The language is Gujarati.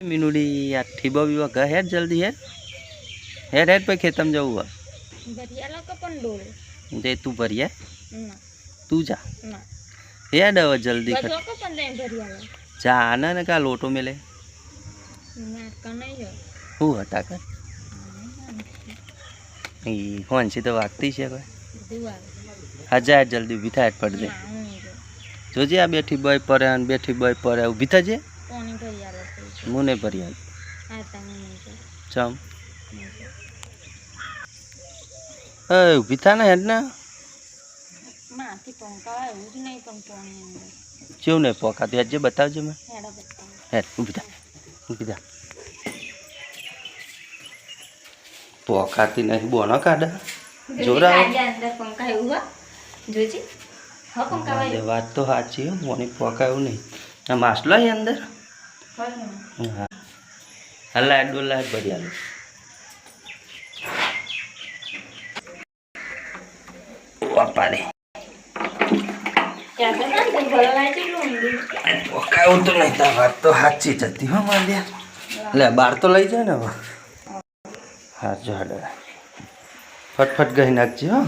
મીનુડી આ ઠીબો બીબો ઘર હેડ જલ્દી હેડ હેડ હેડ પછી ખેતમ જવું હોય ભરિયા લોકો પણ ડોળ. જે તું ભરીએ ના. તું જા. ના. હેડ હવે જલ્દી કર બધો કો પણ દે ભરિયા લો જા આને ને કા લોટો મેલે? ના કનઈ જો શું હતા કર એ હોંસી તો વાગતી છે કોઈ દિવાલ હજાર જલ્દી ઊભી થાય પડ દે. ના હું નહીં જો જોજે આ બેઠી બોય પડે અને બેઠી બોય પડે ઊભી થજે. નહીં જો ચમ એ ઊભી થા ને હેડ ને એવું જ નહીં પોકાતું હેડ જે બતાવજો મેં હેડ ઊભી થા ઊભી થા પોકાતી નહીં બોનો કાઢે જોરા એવું જોજી એવું વાત તો સાચી હો મોની પોકાયું નહીં આ માસલો અંદર. હલા ડોલા ભર્યા સાચી જ હો, માંડ્યા. એટલે બાર તો લઈ જાય ને હવે. ફટફટ ગઈ નાખજે, હો?